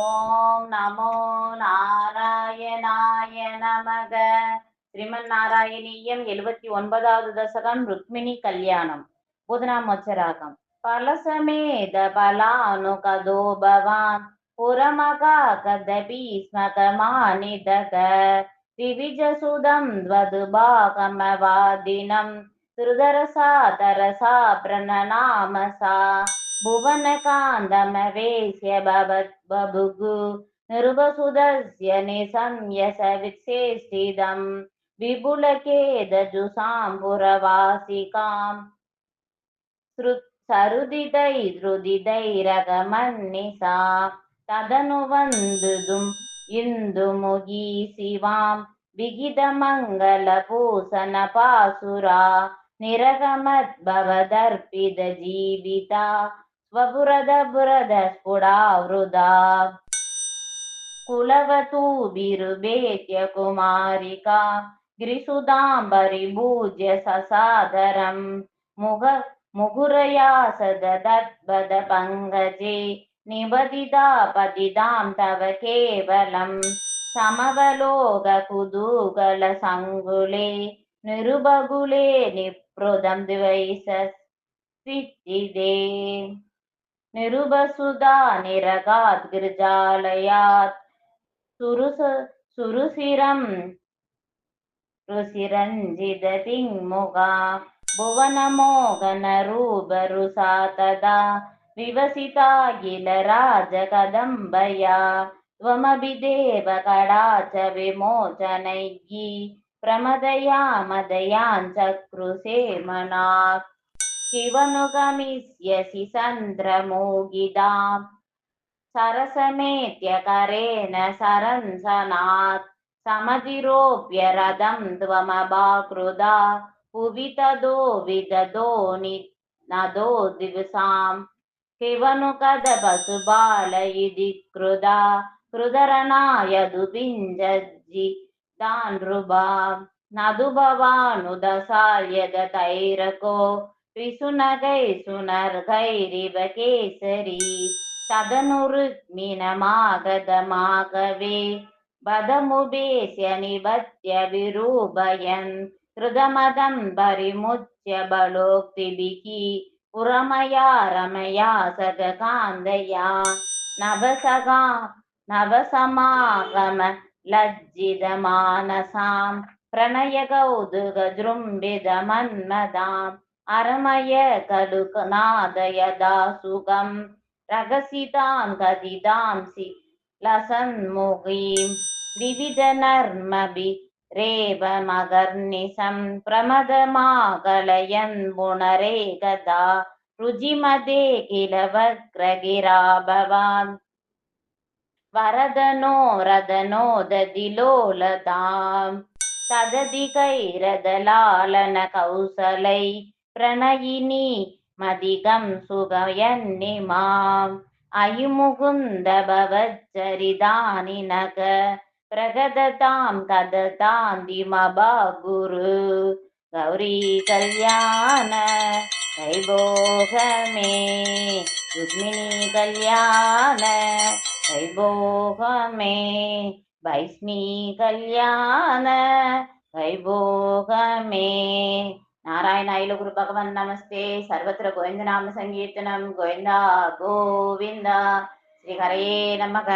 ஓம் நமோ நாராயணாய நமக. ஸ்ரீமன் நாராயணீயம் எழுபத்தி ஒன்பதாவது தசகம் ருக்மிணி கல்யாணம். பூதனாமோச்சராகம் பலசமேத பலானு கதோ பவான் புறமகா கதபி ஸ்மகமானிதக திவிஜசுதம் துவதுபாகமவாதினம். திருதரசா தரசா பிரணநாமசா भुवनकान्दमवेश्य भवत् बभुगु निर्वसुदस्य निसंयस विच्छेष्टिदं विपुलकेदजुसां पुरवासिकाम् सरुदिदैर्हृदिदैरगमन्निसा तदनुवन्दुम् इन्दुमुगी शिवां विगितमङ्गलपूसनपासुरा निरगमद्भवदर्पितजीविता स्वपुरद पुरद स्फुडावृदा कुलवतु बिरुबेत्य फुडावृदा कुलवुमारिका ग्रिसुधाम्बरिभूज्य ससादरं। मुरया सददपे निबदिदा पतिदां तव केवलं। समवलोककुदूकलसङ्गुले निरुबुले निपृदं द्वैषि निरुबसुधा निरगात् गिरिजालयात् सुरुस सुरुसिरं रुसिरञ्जिततिङ्मुगा भुवनमोहनरूपरुसा तदा विवसिता किल राजकदम्बया त्वमपि देवकडाच विमोचनैः प्रमदया मदयाञ्चक्रुसे मनाक् शिवनुगमिष्यसि सन्द्रमोगिदाम् सरसमेत्य करेण सरंसनात् समधिरोप्य रथं त्वमभाकृदा भुवि तदो विदधो नदो दिवसां शिवनुकदपशुबाल इति कृदा कृदरणाय दुपिञ्जि दानृभा नदु भवानुदसायद तैरको त्रिसुनगै सुनर्गैरिव केसरी तदनुरुक्मिणमागधमागवे बदमुपेस्य निबध्य विरूपयन् कृतमदं परिमुच्य बलोक्तिभिः पुरमया रमया सगकान्दया नवसगा नवसमागम लज्जितमानसां प्रणयकौतुकजृम्बितमन्मदाम् அரமய கடுகநாதயதா சுகம் ரகசிதாம் கதிதாம் சி லசன்முகீம் விவித நர்மபி. ரேவ மகர்நிசம் பிரமதமாகலயன் புனரே கதா ருஜிமதே கிலவக்ரகிரா பவான் வரதனோ ரதனோ ததிலோலதாம் சததி கைரதலாலன கௌசலை. பிரணயினி மதிகம் சுகயன்னி மாம் அயுமுகுந்த பவச்சரிதானி நக பிரகததாம் கததாந்திமபாகுரு கௌரி கல்யாண கைபோகமே ருக்மிணி கல்யாண கைபோகமே வைஷ்ணி கல்யாண வைபோகமே నారాయణాయులు గురు భగవన్ నమస్తే సర్వత్ర గోవిందనామ సంకీర్తనం గోవింద గోవింద శ్రీ హరే నమః